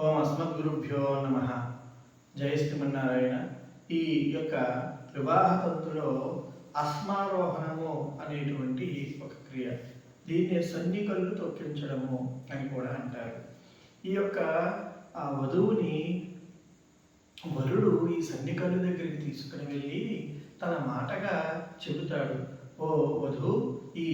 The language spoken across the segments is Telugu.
ఓం అస్మద్గురుభ్యో నమ. జయ శ్రీమన్నారాయణ. ఈ యొక్క వివాహ తంతులో అస్మారోహణము అనేటువంటి ఒక క్రియ. దీన్ని సన్నికళ్ళు తొక్కించడము అని కూడా అంటారు. ఈ యొక్క ఆ వధువుని వరుడు ఈ సన్నికల్లు దగ్గరికి తీసుకుని వెళ్ళి తన మాటగా చెబుతాడు. ఓ వధు ఈ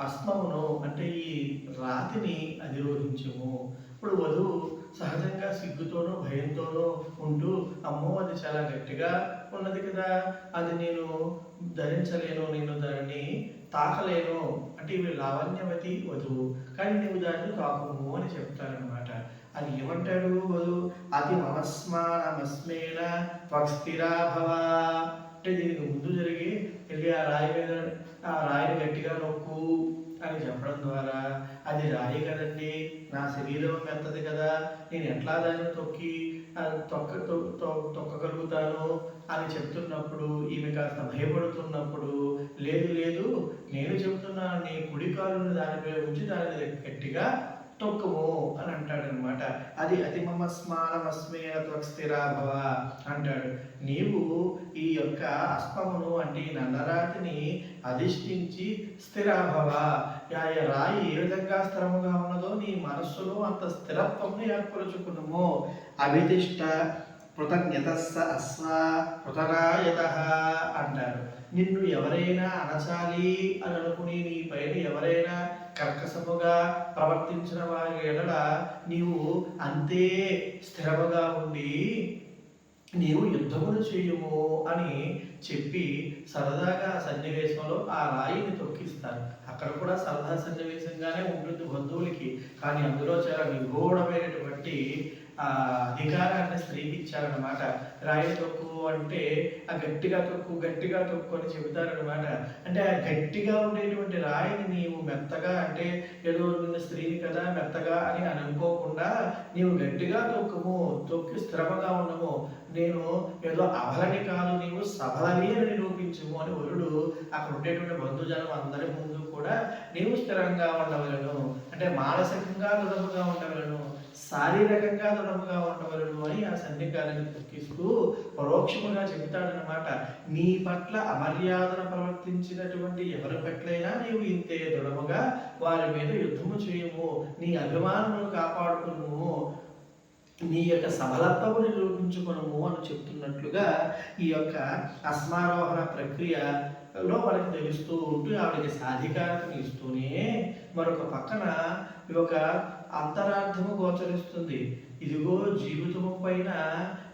అస్మమును అంటే ఈ రాతిని అధిరోహించము. ఇప్పుడు వధువు సహజంగా సిగ్గుతోనో భయంతోనో ఉంటూ అమ్మో అది చాలా గట్టిగా ఉన్నది కదా అది నేను ధరించలేను నేను దానిని తాకలేను అంటే ఇవి లావణ్యవతి వధువు కానీ నువ్వు దాన్ని తాకము అని చెప్తారనమాట అది ఏమంటాడు వధువు అది మమస్మానమస్మేన త్వక్స్థిరా భవ. అంటే దీనికి ముందు జరిగి వెళ్ళి ఆ రాయి మీద ఆ రాయిని గట్టిగా నొక్కు. అని చెప్పడం ద్వారా అది రాయి కదండి. నా శరీరం మెత్తది కదా. నేను ఎట్లా దాన్ని తొక్కి తొక్క తొక్కగలుగుతాను అని చెప్తున్నప్పుడు ఈమె కాస్త భయపడుతున్నప్పుడు లేదు లేదు నేను చెప్తున్నాను నీ కుడి కాలుని దానిపై ఉంచి దాన్ని గట్టిగా తొక్కువు అని అంటాడనమాట. అది అతి మమ స్మానమస్మేన త్వక్స్థిరా అంటాడు. నీవు ఈ యొక్క అస్మమును అంటే ఈ నల్లరాతిని అధిష్ఠించి స్థిరాభవ రాయి ఏ విధంగా స్థిరముగా ఉన్నదో నీ మనస్సులో అంత స్థిరత్వమును ఏర్పరచుకున్నాము అభితిష్ట కృతజ్ఞతస్స అస్వ కృతరాయత అంటారు నిన్ను ఎవరైనా అనచాలి అని అనుకుని నీ పైన ఎవరైనా కర్కశముగా ప్రవర్తించిన వారి ఎడల నీవు అంతే స్థిరముగా ఉండి నీవు యుద్ధములు చేయుము అని చెప్పి సరదాగా ఆ సన్నివేశంలో ఆ రాయిని తొక్కిస్తారు. అక్కడ కూడా సరదా సన్నివేశంగానే ఉంటుంది బంధువులకి. కానీ అందులో చాలా నిగూఢమైనటువంటి అధికారాన్ని స్త్రీకి ఇచ్చారనమాట రాయి తొక్కు అంటే ఆ గట్టిగా తొక్కు గట్టిగా తొక్కు అని చెబుతారనమాట అంటే ఆ గట్టిగా ఉండేటువంటి రాయిని నీవు మెత్తగా అంటే ఏదో నిన్న స్త్రీని కదా మెత్తగా అని అని అనుకోకుండా నీవు గట్టిగా తొక్కుము తొక్కి స్థిరముగా ఉండము నేను ఏదో అభలని కాదు నీవు సబలని అని నిరూపించుము అని వరుడు అక్కడ ఉండేటువంటి బంధుజనం అందరి ముందు కూడా నీవు స్థిరంగా ఉండవలను. అంటే మానసికంగా దృఢముగా ఉండవలను. శారీరకంగా దృఢముగా ఉండవలను అని ఆ సన్నికారాన్ని దుఃఖిస్తూ పరోక్షముగా చెబుతాడనమాట నీ పట్ల అమర్యాదన ప్రవర్తించినటువంటి ఎవరి పట్లైనా నీవు ఇంతే దృఢముగా వారి మీద యుద్ధము చేయము. నీ అభిమానమును కాపాడుకును నీ యొక్క సబలత్వము నిరూపించుకునము అని చెప్తున్నట్లుగా ఈ యొక్క అస్మారోహణ లో మనకి తెలుస్తూ ఉంటూ ఆవిడకి సాధికారతను ఇస్తూనే మరొక పక్కన ఈ యొక్క అంతరార్థము గోచరిస్తుంది. ఇదిగో జీవితము పైన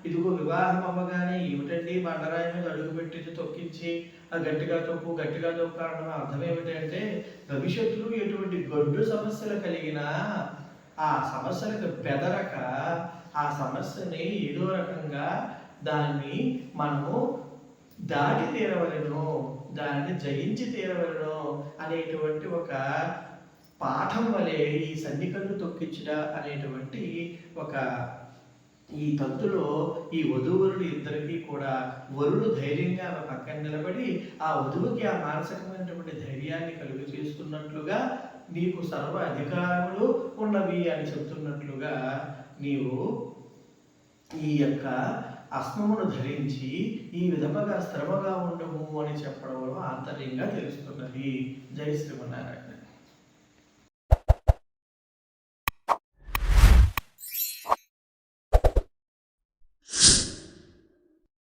ఇదిగో వివాహం అవ్వగానే ఏమిటండి బండరాయి మీద అడుగు పెట్టి తొక్కించి ఆ గట్టిగా తొక్కు గట్టిగా తొక్కు అనడం అర్థం ఏమిటంటే భవిష్యత్తులో ఎటువంటి గడ్డు సమస్యలు కలిగినా ఆ సమస్యలకు బెదరక ఆ సమస్యని ఏదో రకంగా దాన్ని మనము దాటి తీరవలను. దాన్ని జయించి తీరవలను అనేటువంటి ఒక పాఠం వలె ఈ సన్నికలను తొక్కించుట అనేటువంటి ఒక ఈ తంతులో ఈ వధువరుడు ఇద్దరికీ కూడా వరుడు ధైర్యంగా పక్కన నిలబడి ఆ వధువుకి ఆ మానసికమైనటువంటి ధైర్యాన్ని కలుగు చేస్తున్నట్లుగా నీకు సర్వ అధికారములు ఉన్నవి అని చెప్తున్నట్లుగా నీవు ఈ యొక్క అస్మమును ధరించి ఈ విధముగా శ్రమగా ఉండము అని చెప్పడంలో ఆంతర్యంగా తెలుస్తున్నది. జై శ్రీమన్నారాయణ.